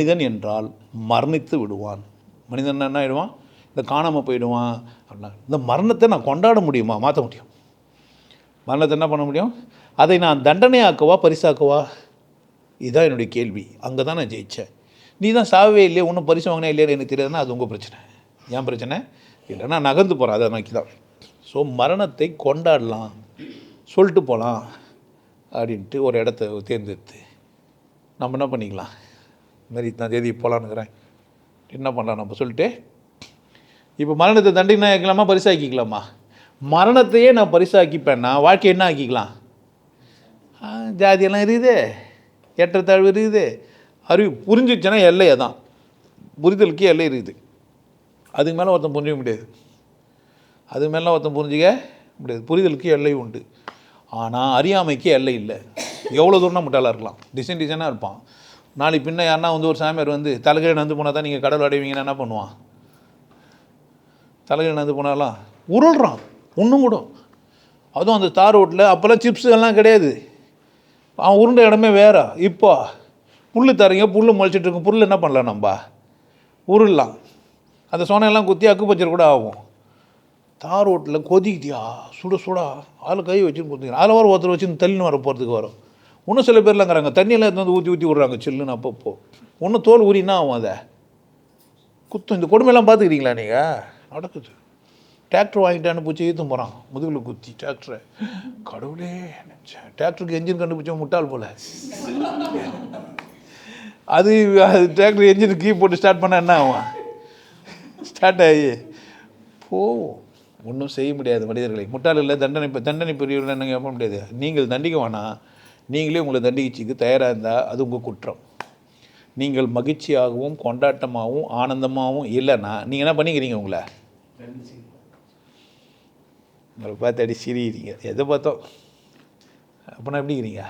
மனிதன் என்றால் மரணித்து விடுவான். மனிதன் என்ன ஆயிடுவான்? இந்த காணாமல் போயிடுவான். அப்படின்னா இந்த மரணத்தை நான் கொண்டாட முடியுமா? மாற்ற முடியும். மரணத்தை என்ன பண்ண முடியும்? அதை நான் தண்டனையாக்கவா பரிசாக்கவா? இதுதான் என்னுடைய கேள்வி. அங்கே தான் நான் ஜெயித்தேன் நீ தான் சாவே இல்லையே ஒன்றும் பரிசு வாங்கினா இல்லையா எனக்கு தெரியாதுன்னா அது உங்கள் பிரச்சனை. ஏன் பிரச்சனை? இல்லைன்னா நகர்ந்து போகிறேன் அதை நோக்கி தான் ஸோ மரணத்தை கொண்டாடலாம். சொல்லிட்டு போகலாம் அப்படின்ட்டு ஒரு இடத்த தேர்ந்தெடுத்து நம்ம என்ன பண்ணிக்கலாம்? இந்த இத்தனை தேதி போகலான்னுக்கிறேன் என்ன பண்ணலாம் நம்ம சொல்லிட்டு? இப்போ மரணத்தை தண்டினா ஆக்கிக்கலாமா பரிசாக்கிக்கலாமா? மரணத்தையே நான் பரிசாக்கிப்பேன்னா வாழ்க்கை என்ன ஆக்கிக்கலாம்? ஜாதியெல்லாம் இருக்குது ஏற்றத்தாழ்வு இருக்குது. அறிவு புரிஞ்சிச்சுன்னா எல்லையை தான் புரிதலுக்கு எல்லை இருக்குது. அதுக்கு மேலே ஒருத்தன் புரிஞ்சிக்க முடியாது. அதுக்கு மேலே ஒருத்தன் புரிஞ்சிக்க முடியாது. புரிதலுக்கு எல்லை உண்டு. ஆனால் அறியாமைக்கு எல்லை இல்லை. எவ்வளோ தூரம்னா முட்டாளாக இருக்கலாம். டிசைன் டிசைனாக இருப்பான். நாளைக்கு பின்ன யாருன்னா வந்து ஒரு சாமியார் வந்து தலைகீழ நந்து போனால் தான் நீங்கள் கடவுள் அடைவீங்கன்னா என்ன பண்ணுவான்? தலைகீழ நந்து போனாலாம் உருள்றான். ஒன்றும் கூட. அதுவும் அந்த தார் ரோட்டில் அப்போல்லாம் சிப்ஸ் எல்லாம் கிடையாது. அவன் உருண்ட இடமே வேறா. இப்போ புல் தரீங்க புல் முளைச்சிட்டு இருக்கும். புல் என்ன பண்ணலாம் நம்ம? உருளலாம். அந்த சோனையெல்லாம் குத்தி அக்குப்பச்சர் கூட ஆகும். தார் ரோட்டில் கொதிக்குதியா? சுட சுடா. அதில் கை வச்சுன்னு குத்திக்கிறேன். அதில் வர ஒருத்தர் வச்சு தள்ளின்னு வர போகிறதுக்கு வரும். இன்னும் சில பேர்லாங்கிறாங்க தண்ணியெல்லாம் எடுத்து வந்து ஊற்றி ஊற்றி விட்றாங்க. சில்லுன்னு அப்பப்போ. ஒன்றும் தோல் ஊறினா ஆகும் அதை? குத்தும் இந்த கொடுமையெல்லாம் பார்த்துக்கிறீங்களா நீங்கள் நடக்குது. டிராக்டர் வாங்கிட்டான்னு பூச்சி ஈத்தும் போகிறான் முதுகில் குத்தி டிராக்டரை. கடவுளே டிராக்டருக்கு என்ஜின் கண்டுபிடிச்ச முட்டாள் போல். அது அது டிராக்டர் என்ஜின் கீ போட்டு ஸ்டார்ட் பண்ணால் என்ன ஆகும்? ஸ்டார்ட் ஆகி போவோம். ஒன்றும் செய்ய முடியாது மனிதர்களை. முட்டாள் இல்லை தண்டனை தண்டனை பெரியவர்கள் என்ன கேட்க முடியாது? நீங்கள் தண்டிக்க வேணாம். நீங்களே உங்களை தண்டிச்சிக்கு தயாராக இருந்தால் அது உங்கள் குற்றம். நீங்கள் மகிழ்ச்சியாகவும் கொண்டாட்டமாகவும் ஆனந்தமாகவும் இல்லைன்னா நீங்கள் என்ன பண்ணிக்கிறீங்க உங்களை? உங்களை பார்த்து அடி சிரிக்கிறீங்க. எதை பார்த்தோம்? அப்படின்னா எப்படி இருக்கிறீங்க